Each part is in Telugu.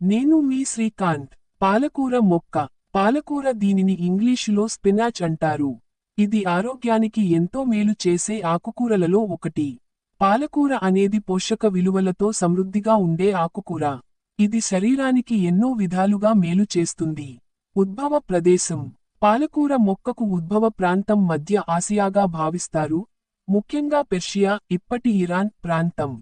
నేను మీ శ్రీకాంత్ పాలకూర మొక్క పాలకూర దీనిని ఇంగ్లీషులో స్పినాచ్ అంటారు. ఇది ఆరోగ్యానికి ఎంతో మేలు చేసే ఆకుకూరలలో ఒకటి. పాలకూర అనేది పోషక విలువలతో సమృద్ధిగా ఉండే ఆకుకూర. ఇది శరీరానికి ఎన్నో విధాలుగా మేలు చేస్తుంది. ఉద్భవ ప్రదేశం. పాలకూర మొక్కకు ఉద్భవ ప్రాంతం మధ్య ఆసియాగా భావిస్తారు. ముఖ్యంగా పెర్షియా ఇప్పటి ఇరాన్ ప్రాంతం.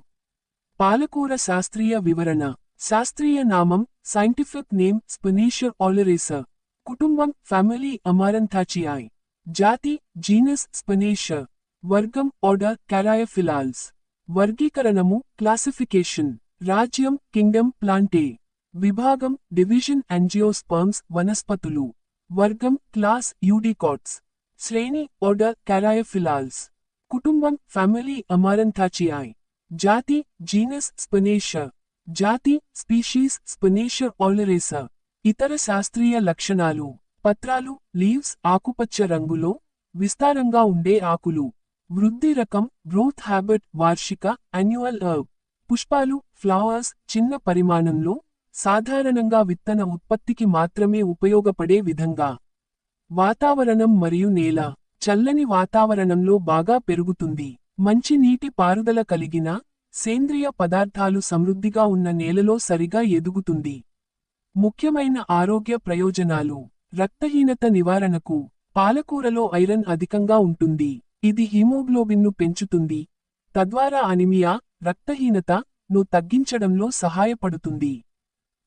పాలకూర శాస్త్రీయ వివరణ. శాస్త్రీయ నామం సైంటిఫిక్ నేమ్ స్పినీషర్ ఆలరేసర్ కుటుంబం ఫ్యామిలీ అమారంథాచియాయ్ జాతి జీనస్ స్పినేషర్ వర్గం ఆర్డర్ క్యారాయఫిలాల్స్ వర్గీకరణము క్లాసిఫికేషన్ రాజ్యం కింగ్డమ్ ప్లాంటే విభాగం డివిజన్ యాంజియోస్పర్మ్స్ వనస్పతులు వర్గం క్లాస్ యూడికాట్స్ శ్రేణి ఆర్డర్ క్యారాయఫిలాల్స్ కుటుంబం ఫ్యామిలీ అమారంథాచియాయ్ జాతి జీనస్ స్పినేషర్ జాతి స్పీషీస్ స్పినేషర్ ఆలరేసా ఇతర శాస్త్రీయ లక్షణాలు పత్రాలు లీవ్స్ ఆకుపచ్చ రంగులో విస్తారంగా ఉండే ఆకులు వృద్ధి రకం గ్రోత్ హ్యాబిట్ వార్షిక అన్యువల్ హర్బ్ పుష్పాలు ఫ్లవర్స్ చిన్న పరిమాణంలో సాధారణంగా విత్తన ఉత్పత్తికి మాత్రమే ఉపయోగపడే విధంగా వాతావరణం మరియు నేల చల్లని వాతావరణంలో బాగా పెరుగుతుంది మంచి నీటి పారుదల కలిగిన సేంద్రియ పదార్థాలు సమృద్ధిగా ఉన్న నేలలో సరిగా ఎదుగుతుంది. ముఖ్యమైన ఆరోగ్య ప్రయోజనాలు. రక్తహీనత నివారణకు పాలకూరలో ఐరన్ అధికంగా ఉంటుంది. ఇది హీమోగ్లోబిన్ను పెంచుతుంది. తద్వారా అనిమియా రక్తహీనత ను తగ్గించడంలో సహాయపడుతుంది.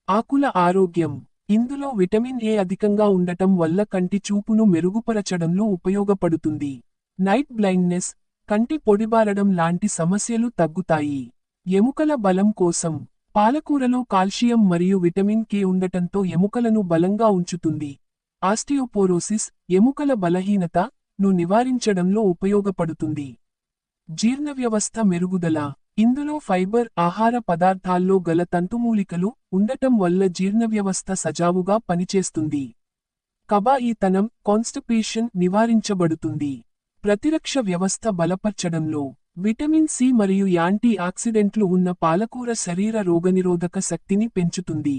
ఆకుల ఆరోగ్యం. ఇందులో విటమిన్ ఏ అధికంగా ఉండటం వల్ల కంటి చూపును మెరుగుపరచడంలో ఉపయోగపడుతుంది. నైట్ బ్లైండ్నెస్ కంటి పొడిబారడం లాంటి సమస్యలు తగ్గుతాయి. ఎముకల బలం కోసం పాలకూరలో కాల్షియం మరియు విటమిన్ కే ఉండటంతో ఎముకలను బలంగా ఉంచుతుంది. ఆస్టియోపోరోసిస్ ఎముకల బలహీనత ను నివారించడంలో ఉపయోగపడుతుంది. జీర్ణవ్యవస్థ మెరుగుదల ఇందులో ఫైబర్ ఆహార పదార్థాల్లో గల తంతుమూలికలు ఉండటం వల్ల జీర్ణవ్యవస్థ సజావుగా పనిచేస్తుంది. కబాయితనం కాన్స్టిపేషన్ నివారించబడుతుంది. ప్రతిరక్ష వ్యవస్థ బలపర్చడంలో విటమిన్ సి మరియు యాంటీ ఆక్సిడెంట్లు ఉన్న పాలకూర శరీర రోగనిరోధక శక్తిని పెంచుతుంది.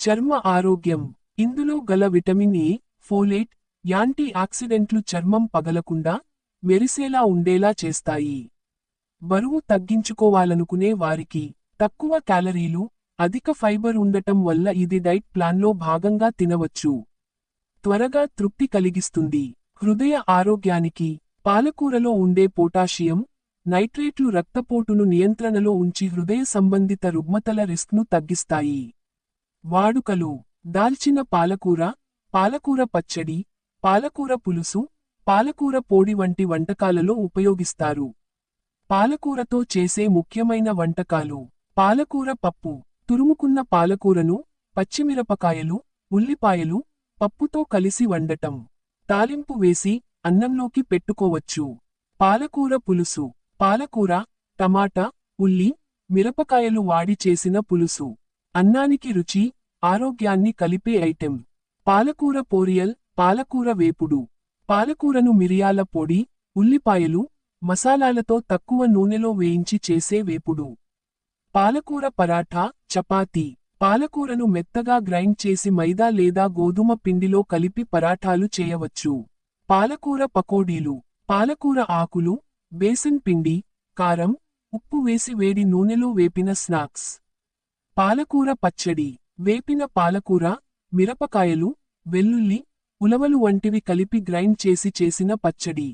చర్మ ఆరోగ్యం. ఇందులో గల విటమిన్ ఏ ఫోలేట్ యాంటీ ఆక్సిడెంట్లు చర్మం పగలకుండా మెరిసేలా ఉండేలా చేస్తాయి. బరువు తగ్గించుకోవాలనుకునే వారికి తక్కువ క్యాలరీలు అధిక ఫైబర్ ఉండటం వల్ల ఇది డైట్ ప్లాన్లో భాగంగా తినవచ్చు. త్వరగా తృప్తి కలిగిస్తుంది. హృదయ ఆరోగ్యానికి పాలకూరలో ఉండే పొటాషియం నైట్రేట్లు రక్తపోటును నియంత్రణలో ఉంచి హృదయ సంబంధిత రుగ్మతల రిస్క్ను తగ్గిస్తాయి. వాడుకలు. దాల్చిన పాలకూర పాలకూర పచ్చడి పాలకూర పులుసు పాలకూర పొడి వంటి వంటకాలలో ఉపయోగిస్తారు. పాలకూరతో చేసే ముఖ్యమైన వంటకాలు. పాలకూర పప్పు. తురుముకున్న పాలకూరను పచ్చిమిరపకాయలు ఉల్లిపాయలు పప్పుతో కలిసి వండటం. తాలింపు వేసి అన్నంలోకి పెట్టుకోవచ్చు. పాలకూర పులుసు పాలకూర టమాటా ఉల్లి మిరపకాయలు వాడి చేసిన పులుసు. అన్నానికి రుచి ఆరోగ్యాన్ని కలిపే ఐటెం. పాలకూర పోరియల్ పాలకూర వేపుడు. పాలకూరను మిరియాల పొడి ఉల్లిపాయలు మసాలాలతో తక్కువ నూనెలో వేయించి చేసే వేపుడు. పాలకూర పరాఠా చపాతీ. పాలకూరను మెత్తగా గ్రైండ్ చేసి మైదా లేదా గోధుమ పిండిలో కలిపి పరాఠాలు చేయవచ్చు. పాలకూర పకోడీలు పాలకూర ఆకులు బేసన్ పిండి కారం ఉప్పు వేసి వేడి నూనెలో వేపిన స్నాక్స్. పాలకూర పచ్చడి వేపిన పాలకూర మిరపకాయలు వెల్లుల్లి ఉలవలు వంటివి కలిపి గ్రైండ్ చేసి చేసిన పచ్చడి.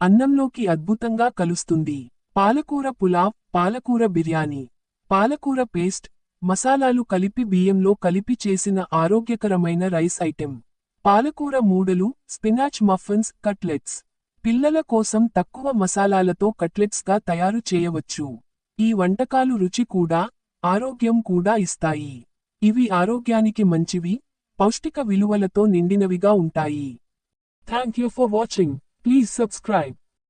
అన్నంలోకి అద్భుతంగా కలుస్తుంది. పాలకూర పులావ్ పాలకూర బిర్యానీ పాలకూర పేస్ట్ మసాలాలు కలిపి బియ్యంలో కలిపి చేసిన ఆరోగ్యకరమైన రైస్ ఐటెం. పాలకూర మూడలు స్పినాచ్ మఫిన్స్ కట్లెట్స్. పిల్లల కోసం తక్కువ మసాలాలతో కట్లెట్స్గా తయారు చేయవచ్చు. ఈ వంటకాలు రుచి కూడా ఆరోగ్యం కూడా ఇస్తాయి. ఇవి ఆరోగ్యానికి మంచివి పౌష్టిక విలువలతో నిండినవిగా ఉంటాయి. Thank you for watching please subscribe